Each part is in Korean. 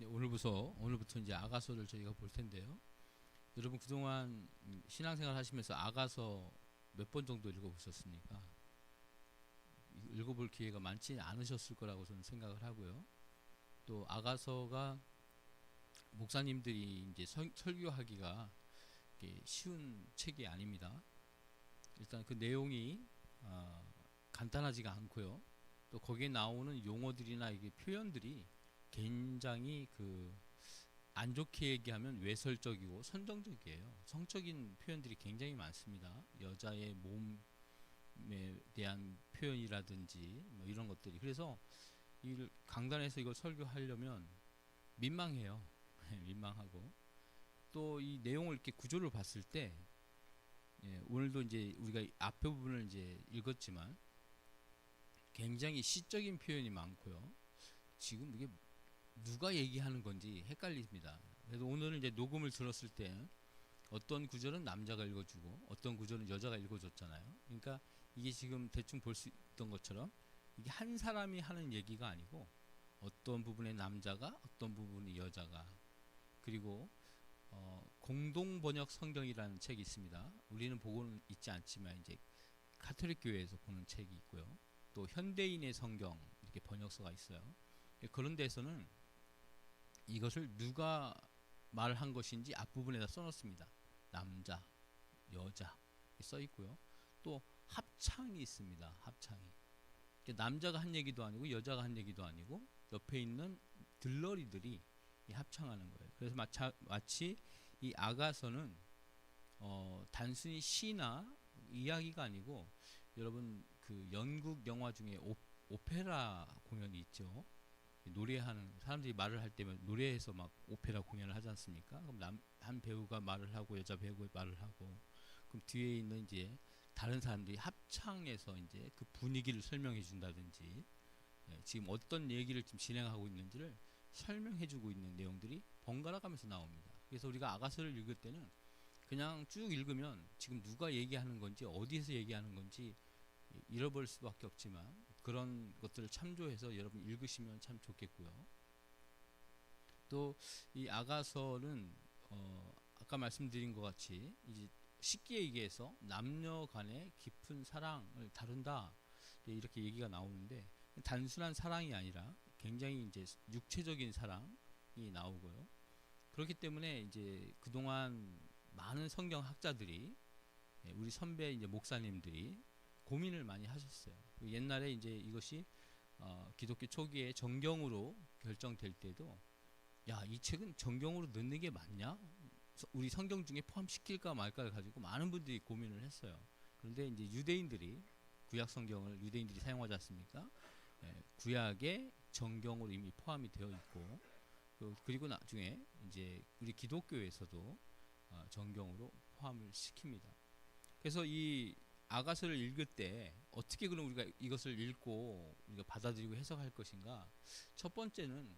네, 오늘부터 오늘부터 이제 아가서를 저희가 볼 텐데요. 여러분 그동안 음, 신앙생활 하시면서 아가서 몇 번 정도 읽어보셨습니까? 이- 읽어볼 기회가 많지 않으셨을 거라고 저는 생각을 하고요. 또 아가서가 목사님들이 이제 설, 설교하기가 쉬운 책이 아닙니다. 일단 그 내용이 어, 간단하지가 않고요. 또 거기에 나오는 용어들이나 이게 표현들이 굉장히 그 안 좋게 얘기하면 외설적이고 선정적이에요. 성적인 표현들이 굉장히 많습니다. 여자의 몸에 대한 표현이라든지 뭐 이런 것들이 그래서 이 강단에서 이걸 설교하려면 민망해요. 민망하고 또 이 내용을 이렇게 구조를 봤을 때 예, 오늘도 이제 우리가 앞에 부분을 이제 읽었지만 굉장히 시적인 표현이 많고요. 지금 이게 누가 얘기하는 건지 헷갈립니다. 그래서 오늘은 이제 녹음을 들었을 때 어떤 구절은 남자가 읽어주고 어떤 구절은 여자가 읽어줬잖아요. 그러니까 이게 지금 대충 볼 수 있던 것처럼 이게 한 사람이 하는 얘기가 아니고 어떤 부분에 남자가 어떤 부분이 여자가 그리고 어, 공동 번역 성경이라는 책이 있습니다. 우리는 보고는 있지 않지만 이제 카톨릭 교회에서 보는 책이 있고요. 또 현대인의 성경 이렇게 번역서가 있어요. 그런 데서는 이것을 누가 말한 것인지 앞부분에다 써놓습니다. 남자, 여자 써 있고요. 또 합창이 있습니다. 합창이. 남자가 한 얘기도 아니고 여자가 한 얘기도 아니고 옆에 있는 들러리들이 이 합창하는 거예요. 그래서 마차, 마치 이 아가서는 어, 단순히 시나 이야기가 아니고 여러분 그 연극 영화 중에 오, 오페라 공연이 있죠. 노래하는 사람들이 말을 할 때면 노래해서 막 오페라 공연을 하지 않습니까? 그럼 남, 한 배우가 말을 하고 여자 배우가 말을 하고 그럼 뒤에 있는 이제 다른 사람들이 합창해서 이제 그 분위기를 설명해 준다든지 예, 지금 어떤 얘기를 지금 진행하고 있는지를 설명해 주고 있는 내용들이 번갈아 가면서 나옵니다. 그래서 우리가 아가서를 읽을 때는 그냥 쭉 읽으면 지금 누가 얘기하는 건지 어디에서 얘기하는 건지 잃어버릴 수밖에 없지만 그런 것들을 참조해서 여러분 읽으시면 참 좋겠고요. 또 이 아가서는 어 아까 말씀드린 것 같이 이제 쉽게 얘기해서 남녀 간의 깊은 사랑을 다룬다 네, 이렇게 얘기가 나오는데 단순한 사랑이 아니라 굉장히 이제 육체적인 사랑이 나오고요. 그렇기 때문에 이제 그동안 많은 성경 학자들이 예, 우리 선배 이제 목사님들이 고민을 많이 하셨어요. 옛날에 이제 이것이 어, 기독교 초기에 정경으로 결정될 때도 야 이 책은 정경으로 넣는 게 맞냐? 서- 우리 성경 중에 포함시킬까 말까를 가지고 많은 분들이 고민을 했어요. 그런데 이제 유대인들이 구약 성경을 유대인들이 사용하지 않습니까? 예, 구약에 정경으로 이미 포함이 되어 있고 그- 그리고 나중에 이제 우리 기독교에서도 어, 정경으로 포함을 시킵니다. 그래서 이 아가서를 읽을 때 어떻게 그럼 우리가 이것을 읽고 우리가 받아들이고 해석할 것인가? 첫 번째는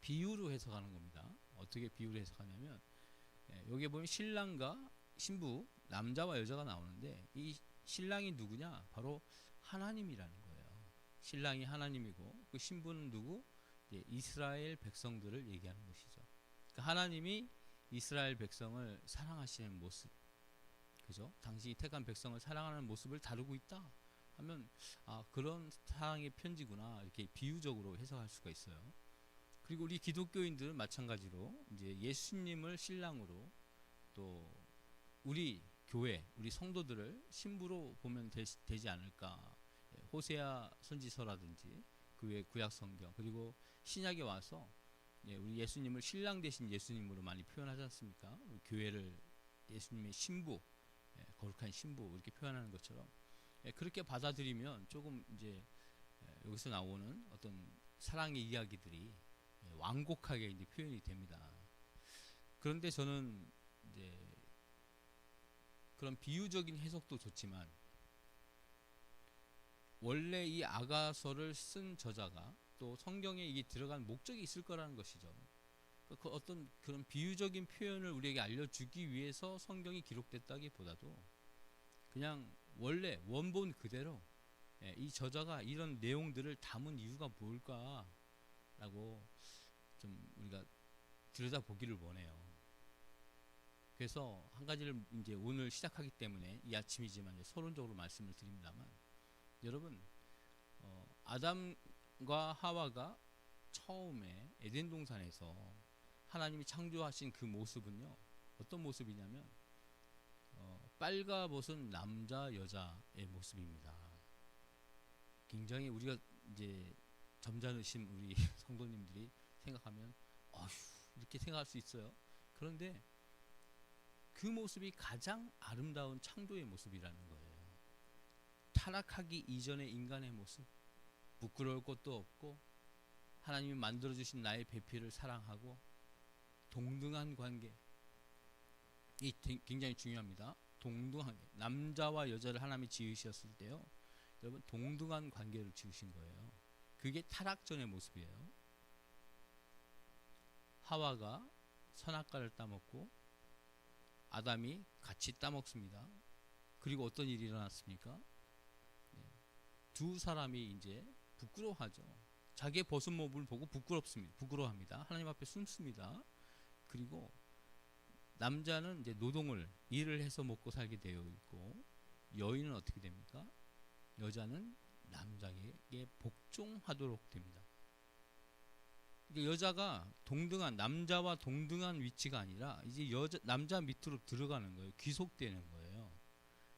비유로 해석하는 겁니다. 어떻게 비유로 해석하냐면 예, 여기에 보면 신랑과 신부 남자와 여자가 나오는데 이 신랑이 누구냐? 바로 하나님이라는 거예요. 신랑이 하나님이고 그 신부는 누구? 예, 이스라엘 백성들을 얘기하는 것이죠. 그러니까 하나님이 이스라엘 백성을 사랑하시는 모습, 그죠? 당신이 택한 백성을 사랑하는 모습을 다루고 있다 하면 아 그런 사랑의 편지구나 이렇게 비유적으로 해석할 수가 있어요. 그리고 우리 기독교인들은 마찬가지로 이제 예수님을 신랑으로 또 우리 교회, 우리 성도들을 신부로 보면 되, 되지 않을까. 예, 호세아 선지서라든지 그외 구약 성경 그리고 신약에 와서 예, 우리 예수님을 신랑 대신 예수님으로 많이 표현하지 않습니까? 교회를 예수님의 신부, 예, 거룩한 신부 이렇게 표현하는 것처럼 예, 그렇게 받아들이면 조금 이제 예, 여기서 나오는 어떤 사랑의 이야기들이 예, 완곡하게 이제 표현이 됩니다. 그런데 저는 이제 그런 비유적인 해석도 좋지만 원래 이 아가서를 쓴 저자가 또 성경에 이게 들어간 목적이 있을 거라는 것이죠. 그- 그 어떤 그런 비유적인 표현을 우리에게 알려주기 위해서 성경이 기록됐다기보다도 그냥 원래 원본 그대로 예, 이 저자가 이런 내용들을 담은 이유가 뭘까라고 좀 우리가 들여다 보기를 원해요. 그래서 한 가지를 이제 오늘 시작하기 때문에 이 아침이지만 서론적으로 말씀을 드립니다만 여러분 어, 아담과 하와가 처음에 에덴 동산에서 하나님이 창조하신 그 모습은요 어떤 모습이냐면 어, 빨가벗은 남자 여자의 모습입니다. 굉장히 우리가 이제 점잖으신 우리 성도님들이 생각하면 어휴 이렇게 생각할 수 있어요. 그런데 그 모습이 가장 아름다운 창조의 모습이라는 거예요. 타락하기 이전의 인간의 모습, 부끄러울 것도 없고 하나님이 만들어 주신 나의 배필을 사랑하고 동등한 관계. 이 굉장히 중요합니다. 동등한 남자와 여자를 하나님이 지으셨을 때요. 여러분 동등한 관계를 지으신 거예요. 그게 타락 전의 모습이에요. 하와가 선악과를 따먹고 아담이 같이 따먹습니다. 그리고 어떤 일이 일어났습니까? 네. 두 사람이 이제 부끄러워하죠. 자기의 벗은 몸을 보고 부끄럽습니다. 부끄러워합니다. 하나님 앞에 숨습니다. 그리고 남자는 이제 노동을 일을 해서 먹고 살게 되어 있고 여인은 어떻게 됩니까? 여자는 남자에게 복종하도록 됩니다. 그러니까 여자가 동등한 남자와 동등한 위치가 아니라 이제 여자 남자 밑으로 들어가는 거예요. 귀속되는 거예요.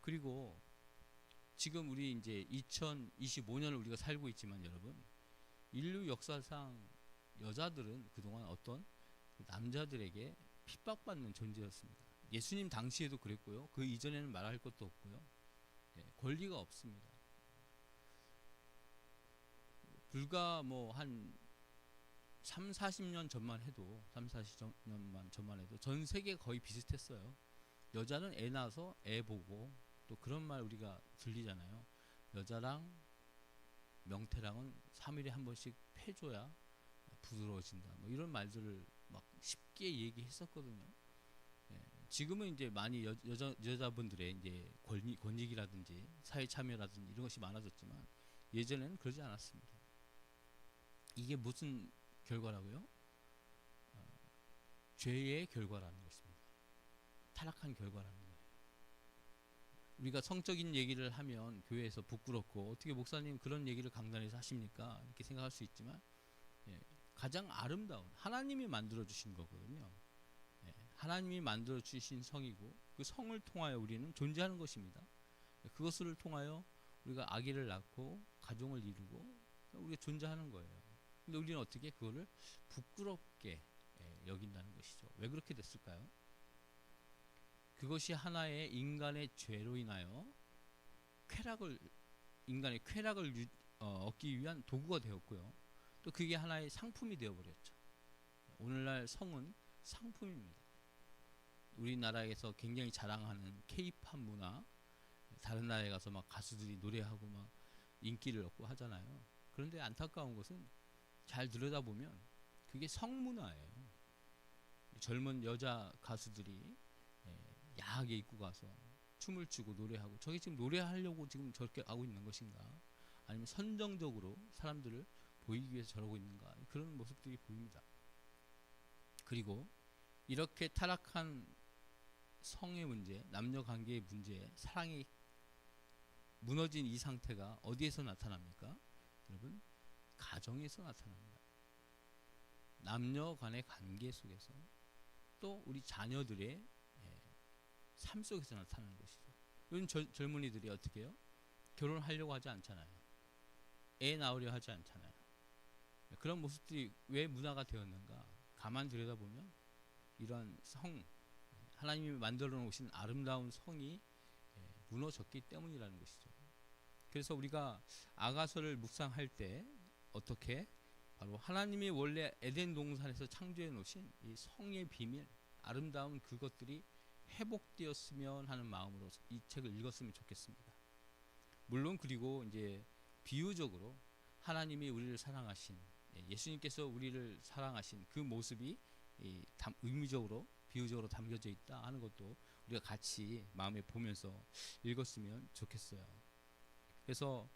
그리고 지금 우리 이제 2025년을 우리가 살고 있지만 여러분 인류 역사상 여자들은 그동안 어떤 남자들에게 핍박받는 존재였습니다. 예수님 당시에도 그랬고요. 그 이전에는 말할 것도 없고요. 예, 권리가 없습니다. 불과 뭐 한 3, 40년 전만 해도 3, 40년만 전만 해도 전 세계 거의 비슷했어요. 여자는 애 낳아서 애 보고 또 그런 말 우리가 들리잖아요. 여자랑 명태랑은 3일에 한 번씩 패줘야 부드러워진다. 뭐 이런 말들을 막 쉽게 얘기했었거든요. 예, 지금은 이제 많이 여, 여자 여자분들의 이제 권익, 권익이라든지 사회 참여라든지 이런 것이 많아졌지만 예전에는 그러지 않았습니다. 이게 무슨 결과라고요? 어, 죄의 결과라는 것입니다. 타락한 결과라는 거예요. 우리가 성적인 얘기를 하면 교회에서 부끄럽고 어떻게 목사님 그런 얘기를 강단에서 하십니까? 이렇게 생각할 수 있지만 예, 가장 아름다운 하나님이 만들어 주신 거거든요. 예, 하나님이 만들어 주신 성이고 그 성을 통하여 우리는 존재하는 것입니다. 그것을 통하여 우리가 아기를 낳고 가정을 이루고 우리가 존재하는 거예요. 근데 우리는 어떻게 그거를 부끄럽게 예, 여긴다는 것이죠. 왜 그렇게 됐을까요? 그것이 하나의 인간의 죄로 인하여 쾌락을 인간의 쾌락을 유, 어, 얻기 위한 도구가 되었고요. 또 그게 하나의 상품이 되어버렸죠. 오늘날 성은 상품입니다. 우리나라에서 굉장히 자랑하는 케이팝 문화, 다른 나라에 가서 막 가수들이 노래하고 막 인기를 얻고 하잖아요. 그런데 안타까운 것은 잘 들여다보면 그게 성문화예요. 젊은 여자 가수들이 예, 야하게 입고 가서 춤을 추고 노래하고 저게 지금 노래하려고 지금 저렇게 하고 있는 것인가 아니면 선정적으로 사람들을 보이기 위해서 저러고 있는가 그런 모습들이 보입니다. 그리고 이렇게 타락한 성의 문제, 남녀 관계의 문제, 사랑이 무너진 이 상태가 어디에서 나타납니까? 여러분 가정에서 나타납니다. 남녀 간의 관계 속에서 또 우리 자녀들의 예, 삶 속에서 나타나는 것이죠. 요즘 절, 젊은이들이 어떻게 해요? 결혼하려고 하지 않잖아요. 애 낳으려 하지 않잖아요. 그런 모습들이 왜 문화가 되었는가? 가만 들여다보면 이러한 성, 하나님이 만들어 놓으신 아름다운 성이 예, 무너졌기 때문이라는 것이죠. 그래서 우리가 아가서를 묵상할 때 어떻게 바로 하나님이 원래 에덴 동산에서 창조해 놓으신 이 성의 비밀, 아름다운 그것들이 회복되었으면 하는 마음으로 이 책을 읽었으면 좋겠습니다. 물론 그리고 이제 비유적으로 하나님이 우리를 사랑하신 예, 예수님께서 우리를 사랑하신 그 모습이 의미적으로 비유적으로 담겨져 있다 하는 것도 우리가 같이 마음에 보면서 읽었으면 좋겠어요. 그래서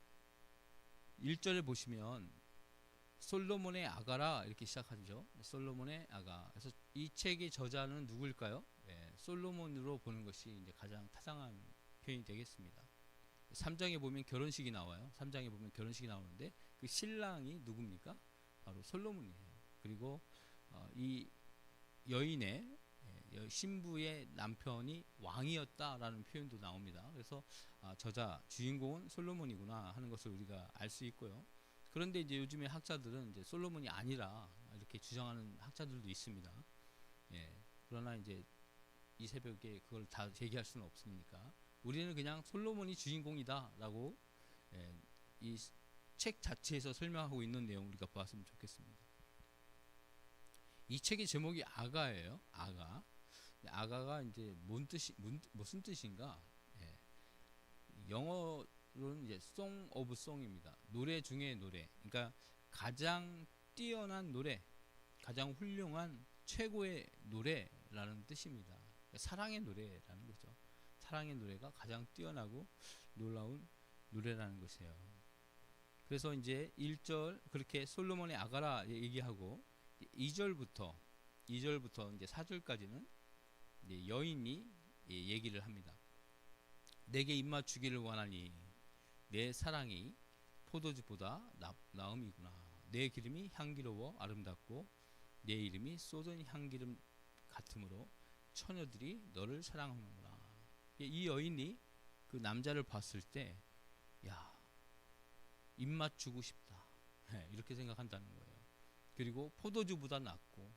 1절에 보시면 솔로몬의 아가라 이렇게 시작하죠. 솔로몬의 아가. 그래서 이 책의 저자는 누구일까요? 예, 솔로몬으로 보는 것이 이제 가장 타당한 표현이 되겠습니다. 3장에 보면 결혼식이 나와요. 3장에 보면 결혼식이 나오는데 그 신랑이 누굽니까? 바로 솔로몬이에요. 그리고 어, 이 여인의 예, 여- 신부의 남편이 왕이었다라는 표현도 나옵니다. 그래서 아, 저자 주인공은 솔로몬이구나 하는 것을 우리가 알 수 있고요. 그런데 이제 요즘에 학자들은 이제 솔로몬이 아니라 이렇게 주장하는 학자들도 있습니다. 예. 그러나 이제 이 새벽에 그걸 다 제기할 수는 없으니까 우리는 그냥 솔로몬이 주인공이다라고 예, 이 책 자체에서 설명하고 있는 내용 우리가 보았으면 좋겠습니다. 이 책의 제목이 아가예요. 아가. 아가가 이제 뭔 뜻이 뭔, 무슨 뜻인가? 예. 영어로는 이제 Song of Song입니다. 노래 중에 노래. 그러니까 가장 뛰어난 노래, 가장 훌륭한 최고의 노래라는 뜻입니다. 사랑의 노래라는 거죠. 사랑의 노래가 가장 뛰어나고 놀라운 노래라는 것이에요. 그래서 이제 1절 그렇게 솔로몬의 아가라 얘기하고 2절부터 2절부터 이제 4절까지는 이제 여인이 예, 얘기를 합니다. 내게 입맞추기를 원하니 내 사랑이 포도주보다 나, 나음이구나. 내 기름이 향기로워 아름답고 내 이름이 쏟은 향기름 같으므로 처녀들이 너를 사랑하는구나. 예, 이 여인이 그 남자를 봤을 때, 야, 입맞추고 싶다. 예, 이렇게 생각한다는 거예요. 그리고 포도주보다 낫고,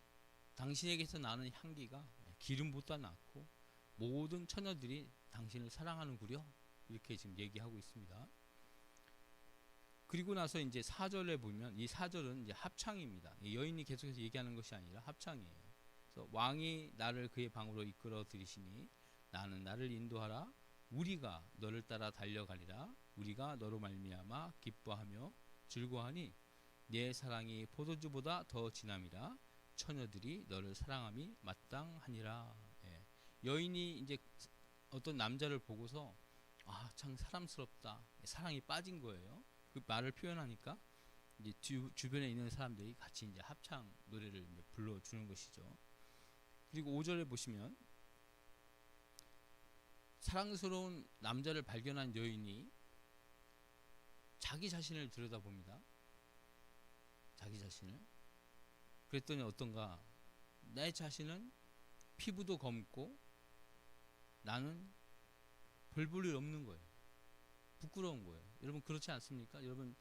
당신에게서 나는 향기가 기름보다 낫고, 모든 처녀들이 당신을 사랑하는구려. 이렇게 지금 얘기하고 있습니다. 그리고 나서 이제 4절에 보면 이 4절은 이제 합창입니다. 이 여인이 계속해서 얘기하는 것이 아니라 합창이에요. 그래서 왕이 나를 그의 방으로 이끌어 들이시니 나는 나를 인도하라 우리가 너를 따라 달려가리라 우리가 너로 말미암아 기뻐하며 즐거하니 내 사랑이 포도주보다 더 진함이라. 처녀들이 너를 사랑함이 마땅하니라. 예. 여인이 이제 어떤 남자를 보고서 아 참 사람스럽다. 사랑이 빠진 거예요. 그 말을 표현하니까 이제 주, 주변에 있는 사람들이 같이 이제 합창 노래를 이제 불러주는 것이죠. 그리고 5절에 보시면 사랑스러운 남자를 발견한 여인이 자기 자신을 들여다봅니다. 자기 자신을. 그랬더니 어떤가? 내 자신은 피부도 검고 나는 별 볼 일 없는 거예요. 부끄러운 거예요. 여러분 그렇지 않습니까? 여러분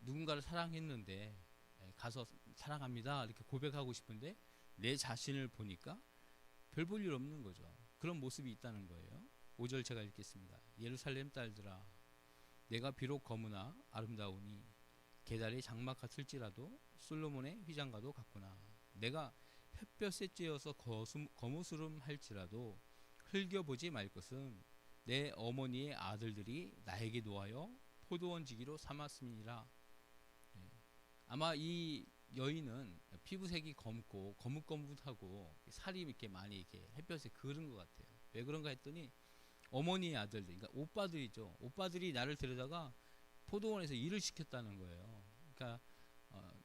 누군가를 사랑했는데 예, 가서 사랑합니다 이렇게 고백하고 싶은데 내 자신을 보니까 별 볼 일 없는 거죠. 그런 모습이 있다는 거예요. 5절 제가 읽겠습니다. 예루살렘 딸들아 내가 비록 검으나 아름다우니 계달이 장막 같을지라도 솔로몬의 휘장과도 같구나. 내가 햇볕에 쬐어서 거무스름 할지라도 흘겨보지 말 것은 내 어머니의 아들들이 나에게 놓아여 포도원지기로 삼았음이니라. 예. 아마 이 여인은 피부색이 검고 거뭇거뭇하고 살이 이렇게 많이 이렇게 햇볕에 그른 것 같아요. 왜 그런가 했더니 어머니의 아들들, 그러니까 오빠들이죠. 오빠들이 나를 데려다가 포도원에서 일을 시켰다는 거예요. 그러니까 어,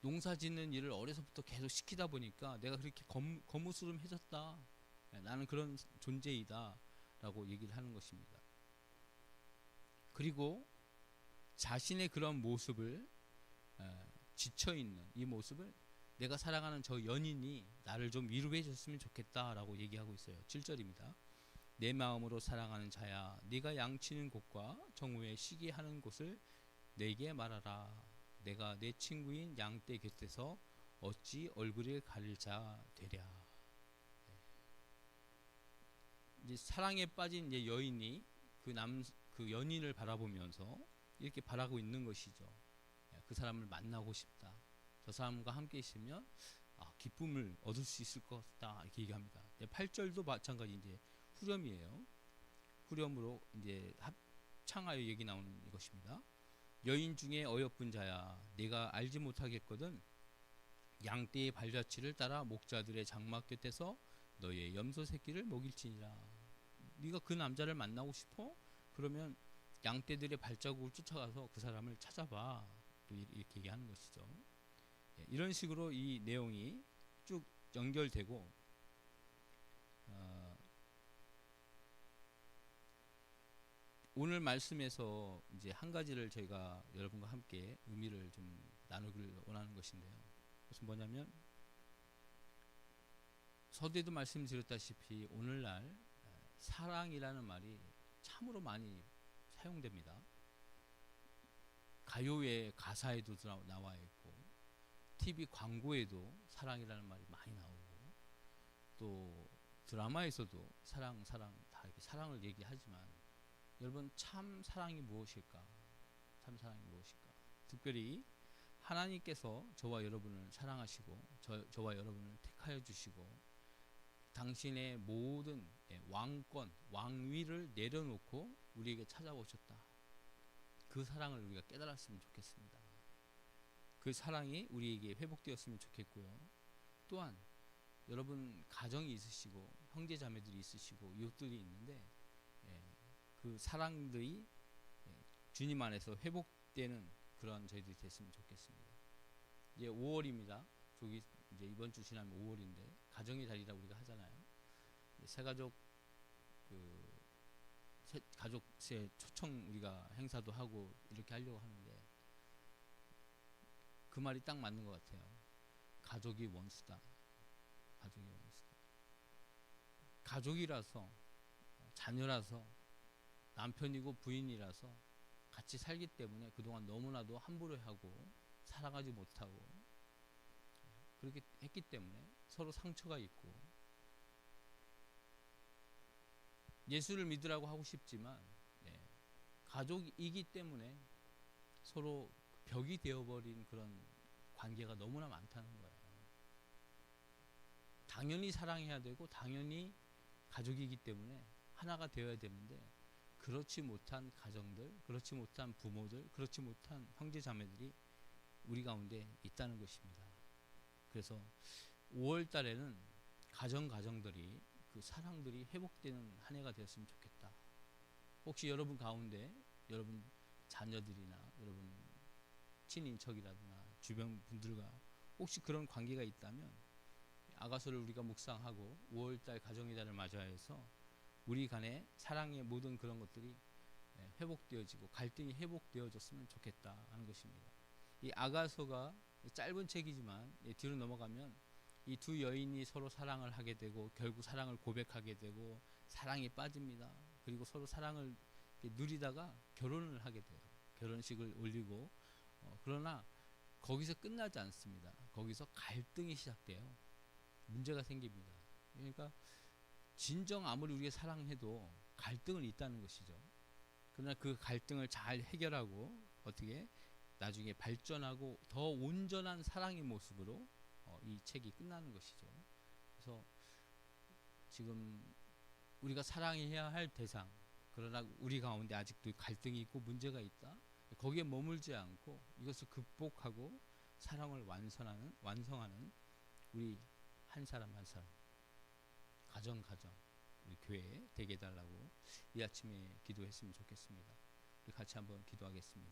농사 짓는 일을 어려서부터 계속 시키다 보니까 내가 그렇게 검, 거무스름해졌다. 나는 그런 존재이다 라고 얘기를 하는 것입니다. 그리고 자신의 그런 모습을 에, 지쳐 있는 이 모습을 내가 사랑하는 저 연인이 나를 좀 위로해 줬으면 좋겠다라고 얘기하고 있어요. 7절입니다. 내 마음으로 사랑하는 자야 네가 양치는 곳과 정오에 쉬게 하는 곳을 내게 말하라. 내가 내 친구인 양떼 곁에서 어찌 얼굴을 가릴 자 되랴. 네. 이제 사랑에 빠진 이제 여인이 그남그 연인을 바라보면서 이렇게 바라고 있는 것이죠. 그 사람을 만나고 싶다. 저 사람과 함께 있으면 아, 기쁨을 얻을 수 있을 것 같다. 이렇게 얘기합니다. 8절도 마찬가지 이제 후렴이에요. 후렴으로 이제 합창하여 얘기 나오는 것입니다. 여인 중에 어여쁜 자야, 내가 알지 못하겠거든. 양떼의 발자취를 따라 목자들의 장막 곁에서 너의 염소 새끼를 먹일지니라. 네가 그 남자를 만나고 싶어? 그러면 양떼들의 발자국을 쫓아가서 그 사람을 찾아봐. 이렇게 얘기하는 것이죠. 예, 이런 식으로 이 내용이 쭉 연결되고 오늘 말씀에서 이제 한 가지를 저희가 여러분과 함께 의미를 좀 나누기를 원하는 것인데요. 그것은 뭐냐면 서두에도 말씀드렸다시피 오늘날 에, 사랑이라는 말이 참으로 많이 사용됩니다. 가요의 가사에도 나- 나와 있고 TV 광고에도 사랑이라는 말이 많이 나오고 또 드라마에서도 사랑 사랑 다 이렇게 사랑을 얘기하지만 여러분 참 사랑이 무엇일까? 참 사랑이 무엇일까? 특별히 하나님께서 저와 여러분을 사랑하시고 저, 저와 여러분을 택하여 주시고 당신의 모든 예, 왕권, 왕위를 내려놓고 우리에게 찾아오셨다. 그 사랑을 우리가 깨달았으면 좋겠습니다. 그 사랑이 우리에게 회복되었으면 좋겠고요. 또한 여러분 가정이 있으시고 형제 자매들이 있으시고 이웃들이 있는데 예, 그 사랑들이 예, 주님 안에서 회복되는 그런 저희들이 됐으면 좋겠습니다. 이제 5월입니다. 저기 이제 이번 주 지나면 5월인데 가정의 달이라 우리가 하잖아요. 새가족 그 새, 가족 새 초청 우리가 행사도 하고 이렇게 하려고 하는데 그 말이 딱 맞는 것 같아요. 가족이 원수다. 가족이 원수다. 가족이라서 자녀라서 남편이고 부인이라서 같이 살기 때문에 그동안 너무나도 함부로 하고 사랑하지 못하고 그렇게 했기 때문에 서로 상처가 있고 예수를 믿으라고 하고 싶지만 예, 가족이기 때문에 서로 벽이 되어버린 그런 관계가 너무나 많다는 거예요. 당연히 사랑해야 되고 당연히 가족이기 때문에 하나가 되어야 되는데 그렇지 못한 가정들, 그렇지 못한 부모들, 그렇지 못한 형제 자매들이 우리 가운데 있다는 것입니다. 그래서 5월 달에는 가정 가정들이 그 사랑들이 회복되는 한 해가 되었으면 좋겠다. 혹시 여러분 가운데 여러분 자녀들이나 여러분 친인척이라거나 주변 분들과 혹시 그런 관계가 있다면 아가서를 우리가 묵상하고 5월달 가정의 달을 맞이해서 우리 간의 사랑의 모든 그런 것들이 예, 회복되어지고 갈등이 회복되어졌으면 좋겠다 하는 것입니다. 이 아가서가 짧은 책이지만 예, 뒤로 넘어가면 이 두 여인이 서로 사랑을 하게 되고 결국 사랑을 고백하게 되고 사랑에 빠집니다. 그리고 서로 사랑을 누리다가 결혼을 하게 돼요. 결혼식을 올리고 어, 그러나 거기서 끝나지 않습니다. 거기서 갈등이 시작돼요. 문제가 생깁니다. 그러니까 진정 아무리 우리가 사랑해도 갈등은 있다는 것이죠. 그러나 그 갈등을 잘 해결하고 어떻게 나중에 발전하고 더 온전한 사랑의 모습으로 어, 이 책이 끝나는 것이죠. 그래서 지금 우리가 사랑해야 할 대상 그러나 우리 가운데 아직도 갈등이 있고 문제가 있다. 거기에 머물지 않고 이것을 극복하고 사랑을 완성하는 완성하는 우리 한 사람 한 사람 가정 가정 우리 교회에 되게 해달라고 이 아침에 기도했으면 좋겠습니다. 우리 같이 한번 기도하겠습니다.